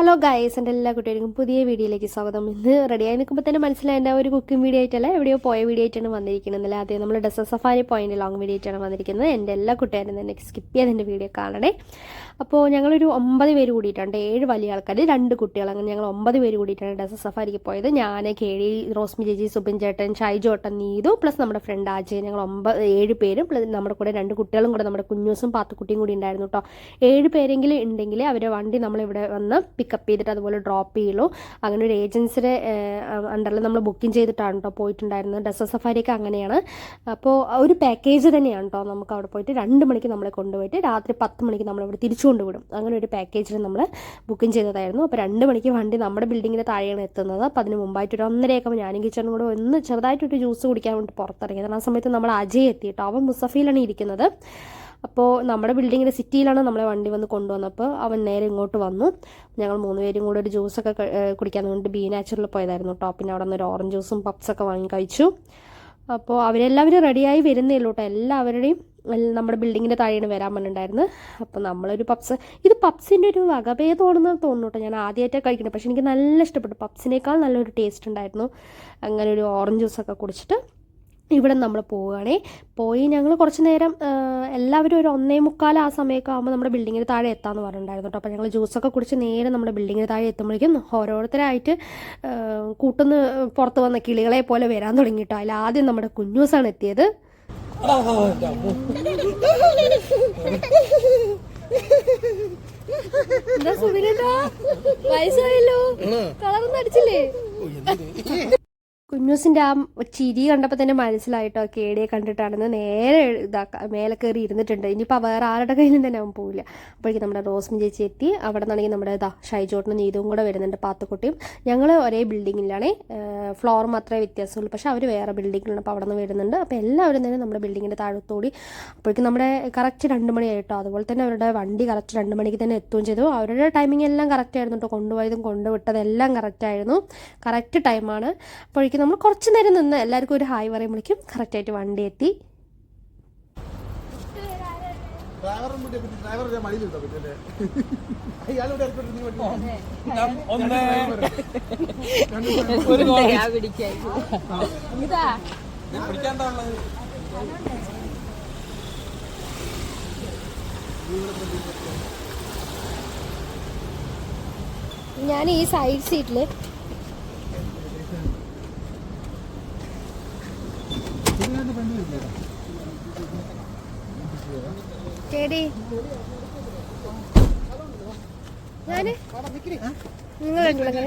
Hello guys എന്റെ എല്ലാ കുട്ടികൾക്കും പുതിയ വീഡിയോയിലേക്ക് സ്വാഗതം. ഇന്ന് റെഡിയായി നിൽക്കുമ്പോൾ തന്നെ മനസ്സിലായി എന്റെ ഒരു കുക്കിംഗ് വീഡിയോ ആയിട്ടല്ല എവിടെയോ പോയ വീഡിയോ ആയിട്ടാണ് വന്നിരിക്കുന്നത്. അല്ല ആദ്യം നമ്മൾ ഡെസ സഫാരി പോയിന്റ് ലോങ് വീഡിയോ ആയിട്ടാണ് വന്നിരിക്കുന്നത്. എന്റെ എല്ലാ കുട്ടികാരും തന്നെ സ്കിപ്പ് ചെയ്ത് എന്റെ വീഡിയോ കാണണേ. അപ്പോൾ ഞങ്ങളൊരു ഒമ്പത് പേര് കൂടിയിട്ടുണ്ട്. ഏഴ് വലിയ ആൾക്കാർ രണ്ട് കുട്ടികൾ അങ്ങനെ ഞങ്ങൾ ഒമ്പത് പേര് കൂടിയിട്ടാണ് ഡെസ സഫാരിക്ക് പോയത്. ഞാൻ കേളി റോസ്മി ചേച്ചി സുബിൻ ചേട്ടൻ ഷൈജോട്ടൻ നീതു പ്ലസ് നമ്മുടെ ഫ്രണ്ട് ആജയ്. ഞങ്ങൾ ഒമ്പത് ഏഴ് പേരും പ്ലസ് നമ്മുടെ കൂടെ രണ്ട് കുട്ടികളും കൂടെ നമ്മുടെ കുഞ്ഞൂസും പാത്തുക്കുട്ടിയും കൂടി ഉണ്ടായിരുന്നു കേട്ടോ ഏഴ് പേരെങ്കിലും ഉണ്ടെങ്കിൽ അവരെ വണ്ടി നമ്മളിവിടെ വന്ന് പിക്കപ്പ് ചെയ്തിട്ട് അതുപോലെ ഡ്രോപ്പ് ചെയ്യുള്ളൂ. അങ്ങനെ ഒരു ഏജൻസിയുടെ അണ്ടറിൽ നമ്മൾ ബുക്കിംഗ് ചെയ്തിട്ടാണ് കേട്ടോ പോയിട്ടുണ്ടായിരുന്നത്. ഡെസ സഫാരിയൊക്കെ അങ്ങനെയാണ്. അപ്പോൾ ഒരു പാക്കേജ് തന്നെയാണ് കേട്ടോ നമുക്ക് അവിടെ പോയിട്ട് രണ്ട് മണിക്ക് നമ്മളെ കൊണ്ടുപോയിട്ട് രാത്രി പത്ത് മണിക്ക് നമ്മളിവിടെ തിരിച്ചു കൊണ്ടുവിടും. അങ്ങനെ ഒരു പാക്കേജിൽ നമ്മൾ ബുക്കിംഗ് ചെയ്തതായിരുന്നു. അപ്പോൾ രണ്ട് മണിക്ക് വണ്ടി നമ്മുടെ ബിൽഡിങ്ങിന് താഴെയാണ് എത്തുന്നത്. അപ്പോൾ അതിന് മുമ്പായിട്ട് ഒരു ഒന്നരയൊക്കെ ഞാനും കിച്ചണും കൂടെ ഒന്ന് ചെറുതായിട്ടൊരു ജ്യൂസ് കുടിക്കാൻ വേണ്ടി പുറത്തിറങ്ങിയത് ആ സമയത്ത് നമ്മൾ അജയ് എത്തി കേട്ടോ അവൻ മുസഫയിലാണ് ഇരിക്കുന്നത്. അപ്പോൾ നമ്മുടെ ബിൽഡിങ്ങിന്റെ സിറ്റിയിലാണ് നമ്മളെ വണ്ടി വന്ന് കൊണ്ടുവന്നപ്പോൾ അവൻ നേരെ ഇങ്ങോട്ട് വന്നു. ഞങ്ങൾ മൂന്ന് പേരും കൂടെ ഒരു ജ്യൂസൊക്കെ കുടിക്കാൻ വേണ്ടി ബി നാച്ചുറൽ പോയതായിരുന്നു കേട്ടോ പിന്നെ അവിടെ നിന്ന് ഒരു ഓറഞ്ച് ജ്യൂസും പപ്സൊക്കെ വാങ്ങി കഴിച്ചു. അപ്പോൾ അവരെല്ലാവരും റെഡിയായി വരുന്നേ ഉള്ളൂ കേട്ടോ എല്ലാവരുടെയും നമ്മുടെ ബിൽഡിങ്ങിന്റെ താഴെയാണ് വരാൻ പറഞ്ഞിട്ടുണ്ടായിരുന്നു അപ്പോൾ നമ്മളൊരു പപ്സ് ഇത് പപ്സിന്റെ ഒരു വകഭേദമാണെന്ന് തോന്നുന്നു കേട്ടോ ഞാൻ ആദ്യമായിട്ടാണ് കഴിക്കുന്നത്. പക്ഷേ എനിക്ക് നല്ല ഇഷ്ടപ്പെട്ടു. പപ്സിനേക്കാൾ നല്ലൊരു ടേസ്റ്റ് ഉണ്ടായിരുന്നു. അങ്ങനെ ഒരു ഓറഞ്ച് ജ്യൂസൊക്കെ കുടിച്ചിട്ട് ഇവിടെ നമ്മൾ പോവുകയാണേ. പോയി ഞങ്ങൾ കുറച്ച് നേരം എല്ലാവരും ഒരു ഒന്നേ മുക്കാൽ ആ സമയമൊക്കെ ആകുമ്പോൾ നമ്മുടെ ബിൽഡിങ്ങിന് താഴെ എത്താമെന്ന് പറഞ്ഞിട്ടുണ്ടായിരുന്നു കേട്ടോ. അപ്പോൾ ഞങ്ങൾ ജ്യൂസൊക്കെ കുടിച്ച് നേരെ നമ്മുടെ ബിൽഡിങ്ങിന് താഴെ എത്തുമ്പോഴേക്കും ഓരോരുത്തരായിട്ട് കൂട്ടുന്ന പുറത്ത് വന്ന കിളികളെ പോലെ വരാൻ തുടങ്ങി കേട്ടോ അതിൽ ആദ്യം നമ്മുടെ കുഞ്ഞൂസാണ് എത്തിയത്. എന്താ സുബിനോ വയസ്സായല്ലോ. കളറൊന്നും അടിച്ചില്ലേ? കുഞ്ഞൂസിന്റെ ആ ചിരി കണ്ടപ്പോൾ തന്നെ മനസ്സിലായിട്ടോ കേടിയെ കണ്ടിട്ടാണെന്ന് നേരെ ഇതാക്ക മേലെ കയറി ഇരുന്നിട്ടുണ്ട്. ഇനിയിപ്പോൾ വേറെ ആരുടെ കയ്യിലും തന്നെ അവൻ പോവില്ല. അപ്പോഴേക്കും നമ്മുടെ റോസ്മി ചേച്ചി എത്തി. അവിടെ നിന്നാണെങ്കിൽ നമ്മുടെ ഇതാ ഷൈജോട്ടിനും നീതും കൂടെ വരുന്നുണ്ട് പാത്തുക്കുട്ടിയും. ഞങ്ങൾ ഒരേ ബിൽഡിങ്ങിലാണ്. ഫ്ലോർ മാത്രമേ വ്യത്യാസമുള്ളൂ. പക്ഷേ അവർ വേറെ ബിൽഡിങ്ങിലാണ് അപ്പോൾ അവിടെ നിന്ന് വരുന്നുണ്ട്. അപ്പോൾ എല്ലാവരും തന്നെ നമ്മുടെ ബിൽഡിങ്ങിന്റെ താഴത്തോടി. അപ്പോഴേക്കും നമ്മുടെ കറക്റ്റ് രണ്ട് മണിയായിട്ടോ അതുപോലെ തന്നെ അവരുടെ വണ്ടി കറക്റ്റ് രണ്ട് മണിക്ക് തന്നെ എത്തുകയും ചെയ്തു. അവരുടെ ടൈമിംഗ് എല്ലാം കറക്റ്റ് ആയിരുന്നു കേട്ടോ. കൊണ്ടുപോയതും കൊണ്ടുവിട്ടതെല്ലാം കറക്റ്റായിരുന്നു കറക്റ്റ് ടൈമാണ് അപ്പോഴേക്കും നമ്മൾ കുറച്ച് നേരം നിന്ന് എല്ലാവർക്കും ഒരു ഹായ് പറയുമ്പോഴേക്കും കറക്റ്റായിട്ട് വണ്ടി എത്തി. ഞാൻ ഈ സൈഡ് പറ്റല്ലേ ഇയാളിവിടെ ഇറക്കിയിട്ട് നീ വണ്ടി ഒന്ന് രണ്ട് ഒരു ഗോൾ ഇതാ പിടിക്കാൻ എന്താ ഉള്ളത് ഞാൻ ഈ സൈഡ് സീറ്റിൽ ഇതിനകത്ത് വണ്ടി വരില്ല കേടി ഞാൻ? നിങ്ങൾ കണ്ടില്ലേ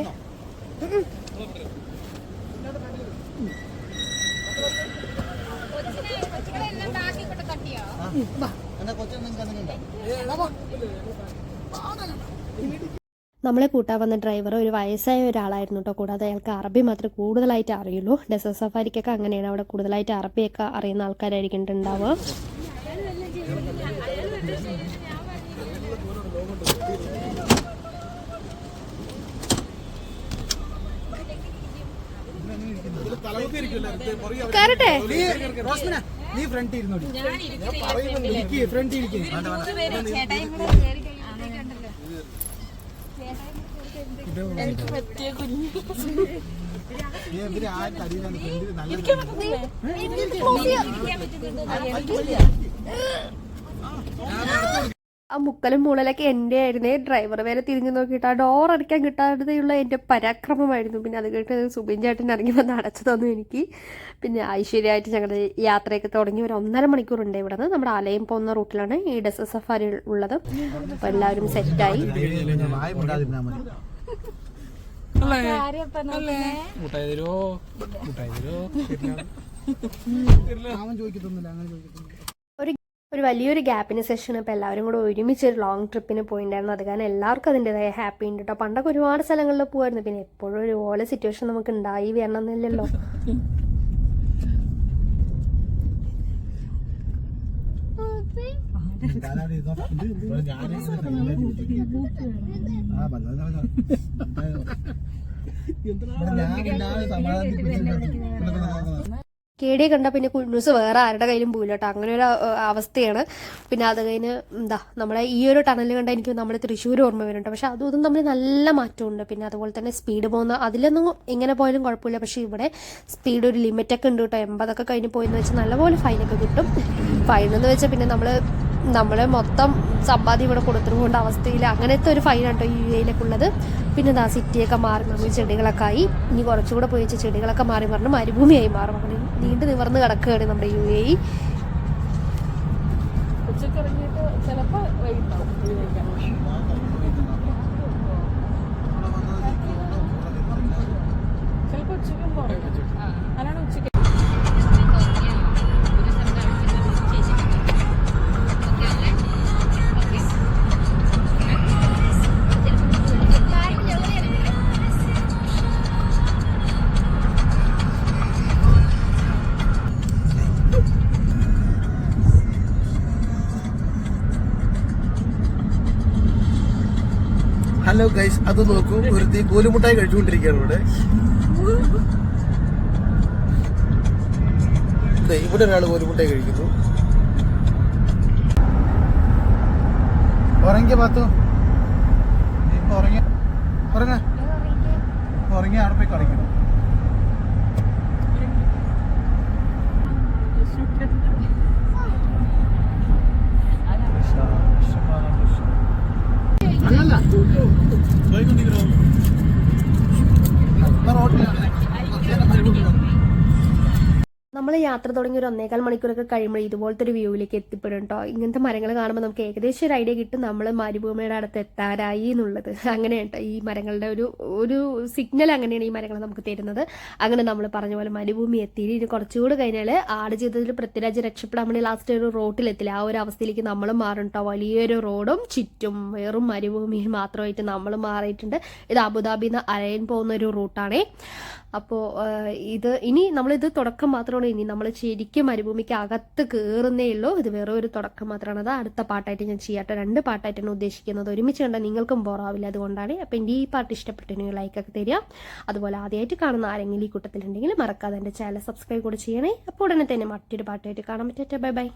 നമ്മളെ കൂട്ടാൻ വന്ന ഡ്രൈവർ ഒരു വയസ്സായ ഒരാളായിരുന്നു കേട്ടോ. കൂടാതെ അയാൾക്ക് അറബി മാത്രമേ കൂടുതലായിട്ട് അറിയുള്ളൂ. ഡെസേർട്ട് സഫാരിക്കൊക്കെ അങ്ങനെയാണ്. അവിടെ കൂടുതലായിട്ട് അറബിയൊക്കെ അറിയുന്ന ആൾക്കാരായിരിക്കും ഉണ്ടാവുക. കയറട്ടെ. നീ ഫ്രണ്ട് ഇരുന്നോടി. ഇരിക്ക് ഫ്രണ്ട് ഇരിക്ക്. എനിക്ക് പറ്റിയ കുഞ്ഞു നല്ല ആ മുക്കലും മൂളലൊക്കെ എന്റെ ആയിരുന്നേ ഡ്രൈവർ വരെ തിരിഞ്ഞു നോക്കിയിട്ട് ആ ഡോർ അടയ്ക്കാൻ കിട്ടാതെയുള്ള എന്റെ പരാക്രമമായിരുന്നു. പിന്നെ അത് കേട്ട് സുബിൻ ചേട്ടൻ ഇറങ്ങി വന്ന് അടച്ചു തന്നു എനിക്ക്. പിന്നെ ഐശ്വര്യമായിട്ട് ഞങ്ങളുടെ യാത്രയൊക്കെ തുടങ്ങി ഒരു ഒന്നര മണിക്കൂറുണ്ട് ഇവിടെ നിന്ന് നമ്മുടെ ആലയം പോകുന്ന റൂട്ടിലാണ് ഈ ഡെസ് സഫാരി ഉള്ളത്. അപ്പോൾ എല്ലാവരും സെറ്റായി. അവൻ ചോദിക്കത്തൊന്നുമില്ല അങ്ങനെ ചോദിക്കത്തൊന്നുമില്ല. ഒരു വലിയൊരു ഗ്യാപ്പിന് സെഷൻ ഇപ്പോൾ എല്ലാവരും കൂടെ ഒരുമിച്ച് ഒരു ലോങ് ട്രിപ്പിന് പോയിണ്ടായിരുന്നു. അത് കാരണം എല്ലാവർക്കും അതിന്റെതായ ഹാപ്പി ഉണ്ട് കേട്ടോ പണ്ടൊക്കെ ഒരുപാട് സ്ഥലങ്ങളിൽ പോകുമായിരുന്നു പിന്നെ എപ്പോഴും ഒരുപോലെ സിറ്റുവേഷൻ നമുക്ക് ഉണ്ടായി വരണമെന്നില്ലല്ലോ ഞാൻ കേടിയെ കണ്ട പിന്നെ കുഞ്ഞുസ് വേറെ ആരുടെ കയ്യിലും പോയില്ല കേട്ടോ. അങ്ങനെ ഒരു അവസ്ഥയാണ്. പിന്നെ അത് കഴിഞ്ഞ് എന്താ നമ്മളെ ഈ ഒരു ടണൽ കണ്ടാൽ എനിക്ക് നമ്മുടെ തൃശ്ശൂർ ഓർമ്മ വരുന്നുണ്ട്. പക്ഷെ അതും ഇതും തമ്മിൽ നല്ല മാറ്റമുണ്ട്. പിന്നെ അതുപോലെ തന്നെ സ്പീഡ് പോകുന്ന അതിലൊന്നും എങ്ങനെ പോയാലും കുഴപ്പമില്ല. പക്ഷെ ഇവിടെ സ്പീഡ് ഒരു ലിമിറ്റൊക്കെ ഉണ്ട് കേട്ടോ. എൺപതൊക്കെ കഴിഞ്ഞ് പോയെന്ന് വെച്ചാൽ നല്ലപോലെ ഫൈനൊക്കെ കിട്ടും. ഫൈൻ എന്ന് വെച്ചാൽ പിന്നെ നമ്മൾ നമ്മളെ മൊത്തം സമ്പാദ്യം ഇവിടെ കൊടുത്തിട്ടുകൊണ്ട് അവസ്ഥയിൽ അങ്ങനത്തെ ഒരു ഫൈനാണ് യു എയിലൊക്കെ ഉള്ളത് പിന്നെ ആ സിറ്റിയൊക്കെ മാറി നമ്മൾ ചെടികളൊക്കെ ആയി. ഇനി കുറച്ചുകൂടെ പോയി വെച്ച് ചെടികളൊക്കെ മാറി മറിഞ്ഞ് മരുഭൂമിയായി മാറും. അങ്ങനെ നീണ്ടു നിവർന്ന് കിടക്കുകയാണ് നമ്മുടെ യു എ ഉച്ചയ്ക്ക് ഹലോ ഗൈസ് അത് നോക്കൂ. തീ കോലുമുട്ടായി കഴിച്ചുകൊണ്ടിരിക്കുകയാണ് ഇവിടെ. ഇവിടെ ഒരാൾ കോലുമുട്ടായി കഴിക്കുന്നു. ഉറങ്ങിയ പാത്തു. ഉറങ്ങി. അവിടെ പോയി കളിക്കണം. Welcome to the ground. നമ്മൾ യാത്ര തുടങ്ങി ഒരു ഒന്നേകാൽ മണിക്കൂറൊക്കെ കഴിയുമ്പോൾ ഇതുപോലത്തെ ഒരു വ്യൂവിലേക്ക് എത്തിപ്പെടും കേട്ടോ ഇങ്ങനത്തെ മരങ്ങൾ കാണുമ്പോൾ നമുക്ക് ഏകദേശം ഒരു ഐഡിയ കിട്ടും നമ്മൾ മരുഭൂമിയുടെ അടുത്ത് എത്താറായി എന്നുള്ളത്. അങ്ങനെ കേട്ടോ ഈ മരങ്ങളുടെ ഒരു ഒരു സിഗ്നൽ അങ്ങനെയാണ് ഈ മരങ്ങൾ നമുക്ക് തരുന്നത്. അങ്ങനെ നമ്മൾ പറഞ്ഞ പോലെ മരുഭൂമി എത്തി ഇനി കുറച്ചുകൂടി കഴിഞ്ഞാൽ ആട് ജീവിതത്തിൽ പൃഥ്വിരാജ് രക്ഷപ്പെടാൻ വേണ്ടി ലാസ്റ്റ് ഒരു റോട്ടിലെത്തില്ല? ആ ഒരു അവസ്ഥയിലേക്ക് നമ്മൾ മാറും കേട്ടോ വലിയൊരു റോഡും ചുറ്റും വെറും മരുഭൂമിയും മാത്രമായിട്ട് നമ്മൾ മാറിയിട്ടുണ്ട്. ഇത് അബുദാബിന്ന് അലയൻ പോകുന്ന ഒരു റൂട്ടാണേ. അപ്പോൾ ഇത് ഇനി നമ്മളിത് തുടക്കം മാത്രമാണ് ഇനി നമ്മൾ ശരിക്കും മരുഭൂമിക്ക് അകത്ത് കയറുന്നേ ഉള്ളൂ. ഇത് വേറെ ഒരു തുടക്കം മാത്രമാണ്. അത് അടുത്ത പാട്ടായിട്ട് ഞാൻ ചെയ്യാട്ടെ രണ്ട് പാട്ടായിട്ടാണ് ഉദ്ദേശിക്കുന്നത്. ഒരുമിച്ച് കണ്ടാൽ നിങ്ങൾക്കും ബോറാവില്ല അതുകൊണ്ടാണ്. അപ്പോൾ എന്റെ ഈ പാട്ട് ഇഷ്ടപ്പെട്ടിട്ടുണ്ടെങ്കിൽ ലൈക്കൊക്കെ തരിക. അതുപോലെ ആദ്യമായിട്ട് കാണുന്ന ആരെങ്കിലും ഈ കൂട്ടത്തിലുണ്ടെങ്കിൽ മറക്കാതെ എന്റെ ചാനൽ സബ്സ്ക്രൈബ് കൂടെ ചെയ്യണേ. അപ്പോൾ ഉടനെ തന്നെ മറ്റൊരു പാട്ടായിട്ട് കാണാൻ പറ്റട്ടെ ബൈ ബൈ